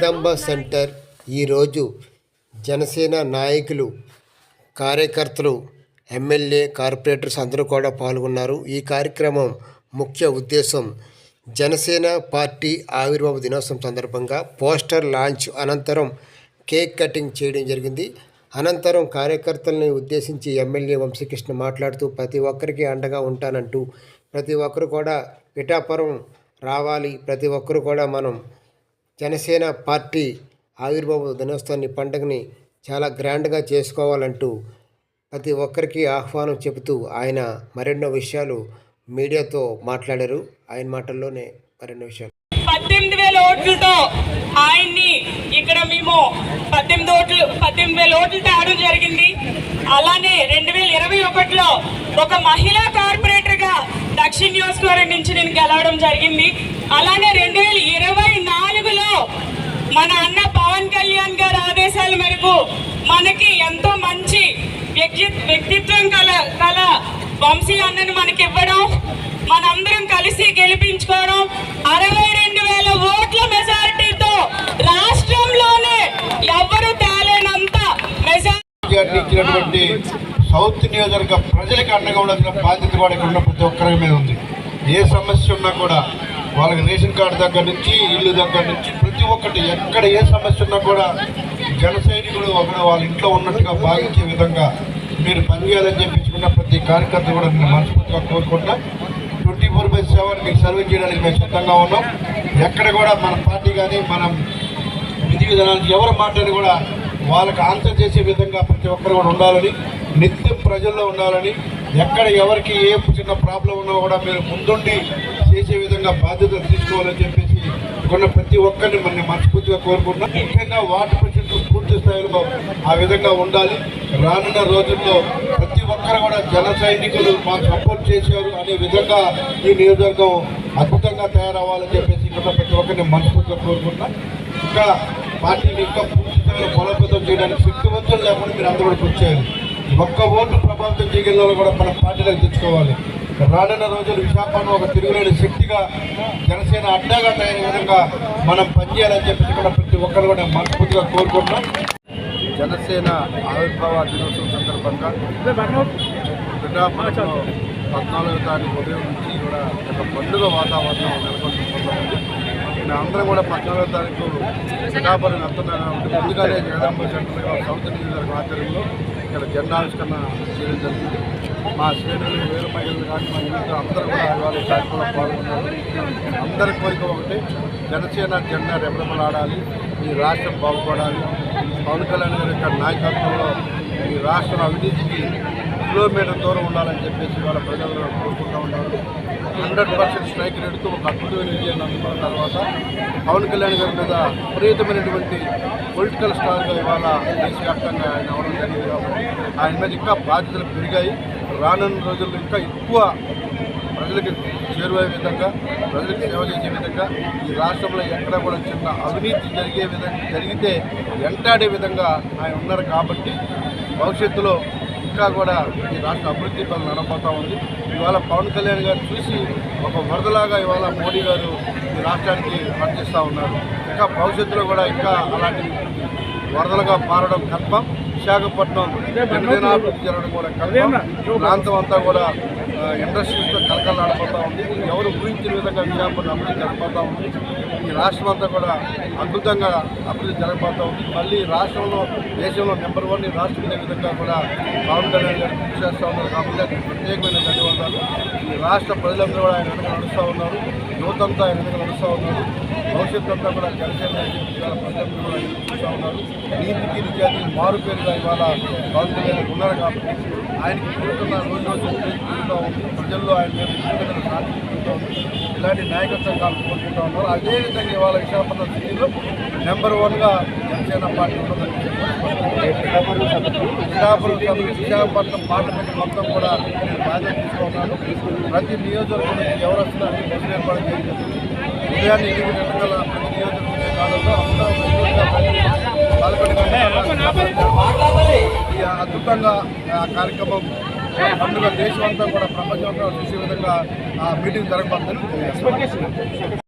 Jagadamba centre. ఈరోజు జనసేన నాయకులు కార్యకర్తలు ఎమ్మెల్యే కార్పొరేటర్స్ అందరూ కూడా పాల్గొన్నారు. ఈ కార్యక్రమం ముఖ్య ఉద్దేశం జనసేన పార్టీ ఆవిర్భావ దినోత్సవం సందర్భంగా పోస్టర్ లాంచ్ అనంతరం కేక్ కటింగ్ చేయడం జరిగింది. అనంతరం కార్యకర్తలను ఉద్దేశించి ఎమ్మెల్యే వంశీకృష్ణ మాట్లాడుతూ ప్రతి ఒక్కరికి అండగా ఉంటానంటూ ప్రతి ఒక్కరు కూడా పిఠాపురం రావాలి. ప్రతి ఒక్కరు కూడా మనం జనసేన పార్టీ ఆవిర్భావ దినోత్సవాన్ని పండుగని చాలా గ్రాండ్గా చేసుకోవాలంటూ ప్రతి ఒక్కరికి ఆహ్వానం చెబుతూ ఆయన మరెన్నో విషయాలు మీడియాతో మాట్లాడారు. ఆయన మాటల్లోనే మరెన్నో విషయాలు. పద్దెనిమిది వేల ఓట్లతో ఆయన్ని ఇక్కడ మేము పద్దెనిమిది ఓట్లు పద్దెనిమిది వేల ఓట్లు తేవడం జరిగింది. అలానే రెండు వేల ఇరవై ఒకటిలో ఒక మహిళా కార్పొరేటర్గా దక్షిణ నియోజకవర్గం నుంచి నేను గెలవడం జరిగింది. అలానే రెండు వేల ఇరవై నాలుగు మన అన్న పవన్ కళ్యాణ్ గారి ఆదేశాల మేరకు మనకి ఎంతో మంచి వ్యక్తి వ్యక్తిత్వం కల కల వంశీ అన్నను మనకి ఇవ్వడం మనందరం కలిసి గెలిపించుకోవడం అరవై రెండు వేల ఓట్ల మెజారిటీతో రాష్ట్రంలోనే ఎవరు తేలేనంత మెజారిటీ సౌత్ నియోజకవర్గ ప్రజలకు అండగా ఉండాల్సిన బాధ్యత కూడా ఇక్కడ ఉన్న ప్రతి ఒక్కరి మీద ఉంది. ఏ సమస్య ఉన్నా కూడా వాళ్ళకి రేషన్ కార్డు దగ్గర నుంచి ఇల్లు దగ్గర నుంచి ప్రతి ఒక్కటి ఎక్కడ ఏ సమస్య ఉన్నా కూడా జన సైనికుడు ఒకడు వాళ్ళ ఇంట్లో ఉన్నట్టుగా భావించే విధంగా మీరు పనిచేయాలని చెప్పించుకున్న ప్రతి కార్యకర్త కూడా నేను మనస్ఫూర్తిగా కోరుకుంటా ట్వంటీ ఫోర్ బై సెవెన్ మీకు సర్వీస్ చేయడానికి మేము సిద్ధంగా ఉన్నాం. ఎక్కడ కూడా మన పార్టీ కానీ మనం విధి విధానాలు ఎవరు మాట్లాడి కూడా వాళ్ళకి ఆన్సర్ చేసే విధంగా ప్రతి ఒక్కరు కూడా ఉండాలని నిత్యం ప్రజల్లో ఉండాలని ఎక్కడ ఎవరికి ఏ చిన్న ప్రాబ్లం ఉన్నా కూడా మీరు ముందుండి చేసే విధంగా బాధ్యతలు తీసుకోవాలని చెప్పేసి కొన్న ప్రతి ఒక్కరిని మనం మనస్ఫూర్తిగా కోరుకుంటున్నాం. ముఖ్యంగా వాటర్ పర్సెంట్ పూర్తి స్థాయిలో ఆ విధంగా ఉండాలి. రానున్న రోజుల్లో ప్రతి ఒక్కరు కూడా జన సైనికులు మాకు సపోర్ట్ చేశారు అనే విధంగా ఈ నియోజకవర్గం అద్భుతంగా తయారవ్వాలని చెప్పేసి ఇక్కడ ప్రతి ఒక్కరిని మనస్ఫూర్తిగా కోరుకుంటున్నాం. ఇంకా పార్టీని ఇంకా పూర్తి స్థాయిలో బలోపేతం చేయడానికి శక్తివంతులు లేకుండా మీరు అందరూ కూడా ఒక్క ఓటు ప్రభావితం చేయగలలో కూడా మన పార్టీలకు తెచ్చుకోవాలి. రానున్న రోజులు విశాఖను ఒక తిరుగులేని శక్తిగా జనసేన అడ్డాగా తయారయ్యే విధంగా మనం పనిచేయాలని చెప్పి కూడా ప్రతి ఒక్కరు కూడా మనస్ఫూర్తిగా కోరుకుంటున్నాం. జనసేన ఆవిర్భావ దినోత్సవం సందర్భంగా పిఠాపురంలో పద్నాలుగో తారీఖు ఉదయం నుంచి కూడా ఒక పండుగ వాతావరణం నెలకొంటుంది. అందరం కూడా పద్నాలుగో తారీఖు పిఠాపురం వెళ్తున్నాం ముందుగానే జగదాంబ సెంటర్గా సౌత్ నియోజకవర్గం ఆధ్వర్యంలో ఇక్కడ జెండావిష్కరణ చేయడం జరిగింది మా శ్రేణులు వేరు మహిళలు కానీ మా యువత అందరూ కూడా ఇవాళ ఈ కార్యక్రమంలో పాల్గొన్నారు. అందరి కోరిక ఒకటి జనసేన జెండా రెపరెపలాడాలి ఈ రాష్ట్రం బాగుపడాలి. పవన్ కళ్యాణ్ గారి యొక్క నాయకత్వంలో ఈ రాష్ట్రం అవినీతికి కిలోమీటర్ దూరం ఉండాలని చెప్పేసి వాళ్ళ ప్రజలు కోరుకుంటూ ఉన్నారు. హండ్రెడ్ పర్సెంట్ స్ట్రైక్ రేటుతో ఒక అద్భుతమైన విజయాన్ని అందుకున్న తర్వాత పవన్ కళ్యాణ్ గారి మీద విపరీతమైనటువంటి పొలిటికల్ స్టార్గా ఇవాళ దేశవ్యాప్తంగా ఆయన అవడం జరిగింది కాబట్టి ఆయన మీద ఇంకా బాధ్యతలు పెరిగాయి. రానున్న రోజుల్లో ఇంకా ఎక్కువ ప్రజలకు చేరువయ్యే విధంగా ప్రజలకు సేవ చేసే విధంగా ఈ రాష్ట్రంలో ఎక్కడ కూడా చిన్న అవినీతి జరిగే విధంగా జరిగితే వెంటాడే విధంగా ఆయన ఉన్నారు కాబట్టి భవిష్యత్తులో ఇంకా కూడా ఈ రాష్ట్ర అభివృద్ధి పనులు నడపోతూ ఉంది. ఇవాళ పవన్ కళ్యాణ్ గారు చూసి ఒక వరదలాగా ఇవాళ మోడీ గారు ఈ రాష్ట్రానికి పనిచేస్తూ ఉన్నారు. ఇంకా భవిష్యత్తులో కూడా ఇంకా అలాంటి వరదలుగా మారడం కన్ఫామ్. విశాఖపట్నం జరగడం కూడా కన్ఫామ్. ప్రాంతం అంతా కూడా ఇండస్ట్రీస్తో కలకలాడిపోతూ ఉంది. ఎవరు ఊహించిన విధంగా విశాఖపట్నం అభివృద్ధి జరగబోతూ ఉంది. ఈ రాష్ట్రం అంతా కూడా అద్భుతంగా అభివృద్ధి జరగబోతూ ఉంది. మళ్ళీ రాష్ట్రంలో దేశంలో నెంబర్ వన్ రాష్ట్రం ఉండే విధంగా కూడా పవన్ కళ్యాణ్ గారు కృషి చేస్తూ ఉన్నారు. కాబట్టి ప్రత్యేకమైన ధన్యవాదాలు. ఈ రాష్ట్ర ప్రజలందరూ కూడా ఆయన వెనుక నడుస్తూ ఉన్నారు. యువతంతా ఆయన వెనుక నడుస్తూ ఉన్నారు. భవిష్యత్తు అంతా కూడా జనసేన ప్రజలందరూ కూడా చూస్తూ ఉన్నారు. నీతికి నిజానికి మారు పేరుగా ఇవాళ పవన్ కళ్యాణ్ ఉన్నారు కాబట్టి ఆయనకి పెరుగుతున్న రోజు రోజు పెరుగుతూ ఉంది ప్రజల్లో ఆయన మీద విపరీతమైన శాంతి ఇలాంటి నాయకత్వం కాలు ఉన్నారు. అదేవిధంగా ఇవాళ విశాఖపట్నం సిటీలో నెంబర్ వన్గా జనసేన పార్టీ ఉన్నదని విశాఖపట్నం సభ- విశాఖపట్నం పార్లమెంట్ మొత్తం కూడా నేను బాధ్యత తీసుకున్నాను ప్రతి నియోజకవర్గం ఎవరు వస్తున్నా అన్ని బస్సులు ఏర్పాటు చేయడం ఉదయాన్నే ఎనిమిది గంటల ప్రతి నియోజకవర్గం కాలంలో అందరూ ముందుగా అద్భుతంగా ఆ కార్యక్రమం పండుగ దేశం అంతా కూడా ప్రపంచం అంతా చూసే విధంగా ఆ మీటింగ్ జరగబోతుందని